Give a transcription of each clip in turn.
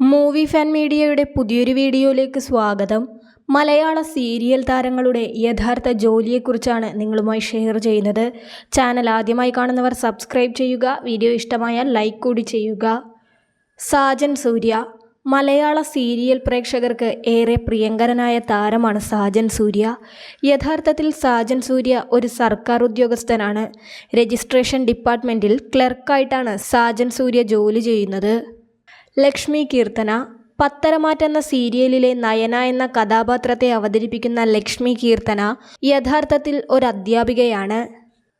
Movie fan മീഡിയയുടെ പുതിയൊരു വീഡിയോയിലേക്ക് സ്വാഗതം. മലയാള സീരിയൽ താരങ്ങളുടെ യഥാർത്ഥ ജോലിയെക്കുറിച്ചാണ് നിങ്ങളുമായി ഷെയർ ചെയ്യുന്നത്. ചാനൽ ആദ്യമായി കാണുന്നവർ സബ്സ്ക്രൈബ് ചെയ്യുക വീഡിയോ ഇഷ്ടമായാൽ ലൈക്ക് കൂടി ചെയ്യുക. സാജൻ സൂര്യ. മലയാള സീരിയൽ പ്രേക്ഷകർക്ക് ഏറെ പ്രിയങ്കരനായ താരമാണ് സാജൻ സൂര്യ. യഥാർത്ഥത്തിൽ സാജൻ സൂര്യ ഒരു സർക്കാർ ഉദ്യോഗസ്ഥനാണ്. രജിസ്ട്രേഷൻ ഡിപ്പാർട്ട്മെന്റിൽ ക്ലർക്കായിട്ടാണ് സാജൻ സൂര്യ ജോലി ചെയ്യുന്നത്. ലക്ഷ്മി കീർത്തന പത്തരമാറ്റ് എന്ന സീരിയലിലെ നയന എന്ന കഥാപാത്രത്തെ അവതരിപ്പിക്കുന്ന ലക്ഷ്മി കീർത്തന യഥാർത്ഥത്തിൽ ഒരു അധ്യാപികയാണ്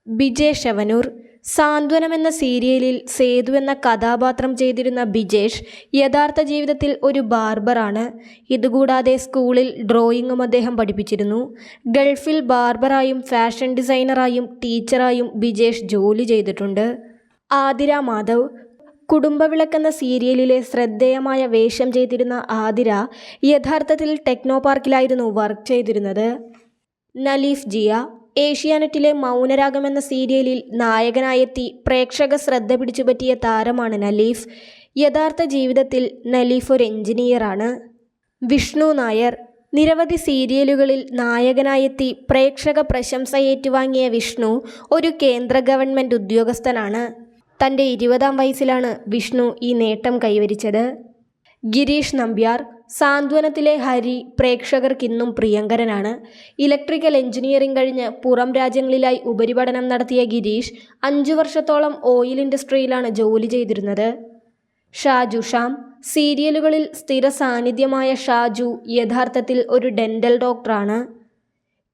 ബിജേഷ് ശവനൂർ സാന്ത്വനം എന്ന സീരിയലിൽ സേതു എന്ന കഥാപാത്രം ചെയ്തിരുന്ന ബിജേഷ് യഥാർത്ഥ ജീവിതത്തിൽ ഒരു ബാർബറാണ്. ഇതുകൂടാതെ സ്കൂളിൽ ഡ്രോയിങ്ങും അദ്ദേഹം പഠിപ്പിച്ചിരുന്നു. ഗൾഫിൽ ബാർബറായും ഫാഷൻ ഡിസൈനറായും ടീച്ചറായും ബിജേഷ് ജോലി ചെയ്തിട്ടുണ്ട്. ആതിര മാധവ് കുടുംബവിളക്കെന്ന സീരിയലിലെ ശ്രദ്ധേയമായ വേഷം ചെയ്തിരുന്ന ആതിര യഥാർത്ഥത്തിൽ ടെക്നോ പാർക്കിലായിരുന്നു വർക്ക് ചെയ്തിരുന്നത്. നലീഫ് ജിയ ഏഷ്യാനെറ്റിലെ മൗനരാഗം എന്ന സീരിയലിൽ നായകനായെത്തി പ്രേക്ഷക ശ്രദ്ധ പിടിച്ചുപറ്റിയ താരമാണ് നലീഫ്. യഥാർത്ഥ ജീവിതത്തിൽ നലീഫ് ഒരു എഞ്ചിനീയറാണ്. വിഷ്ണു നായർ നിരവധി സീരിയലുകളിൽ നായകനായെത്തി പ്രേക്ഷക പ്രശംസ ഏറ്റുവാങ്ങിയ വിഷ്ണു ഒരു കേന്ദ്ര ഗവൺമെന്റ് ഉദ്യോഗസ്ഥനാണ്. തന്റെ ഇരുപതാം വയസ്സിലാണ് വിഷ്ണു ഈ നേട്ടം കൈവരിച്ചത്. ഗിരീഷ് നമ്പ്യാർ സാന്ത്വനത്തിലെ ഹരി പ്രേക്ഷകർക്കിന്നും പ്രിയങ്കരനാണ്. ഇലക്ട്രിക്കൽ എഞ്ചിനീയറിംഗ് കഴിഞ്ഞ് പുറം രാജ്യങ്ങളിലായി ഉപരിപഠനം നടത്തിയ ഗിരീഷ് അഞ്ചു വർഷത്തോളം ഓയിൽ ഇൻഡസ്ട്രിയിലാണ് ജോലി ചെയ്തിരുന്നത്. ഷാജു ഷാം സീരിയലുകളിൽ സ്ഥിര സാന്നിധ്യമായ ഷാജു യഥാർത്ഥത്തിൽ ഒരു ഡെന്റൽ ഡോക്ടറാണ്.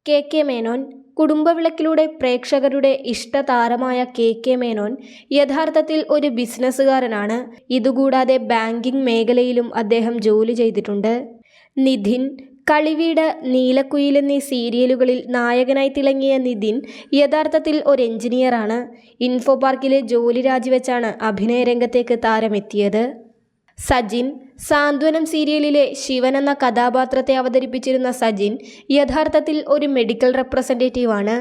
കെ കെ മേനോൻ കുടുംബവിളക്കിലൂടെ പ്രേക്ഷകരുടെ ഇഷ്ടതാരമായ കെ കെ മേനോൻ യഥാർത്ഥത്തിൽ ഒരു ബിസിനസ്സുകാരനാണ്. ഇതുകൂടാതെ ബാങ്കിംഗ് മേഖലയിലും അദ്ദേഹം ജോലി ചെയ്തിട്ടുണ്ട്. നിധിൻ കളിവീട് നീലക്കുയിൽ എന്നീ സീരിയലുകളിൽ നായകനായി തിളങ്ങിയ നിധിൻ യഥാർത്ഥത്തിൽ ഒരു എഞ്ചിനീയറാണ്. ഇൻഫോ പാർക്കിലെ ജോലി രാജിവെച്ചാണ് അഭിനയ രംഗത്തേക്ക് താരമെത്തിയത്. സജിൻ സാന്ത്വനം സീരിയലിലെ ശിവൻ എന്ന കഥാപാത്രത്തെ അവതരിപ്പിച്ചിരുന്ന സജിൻ യഥാർത്ഥത്തിൽ ഒരു മെഡിക്കൽ റെപ്രസെന്റേറ്റീവാണ്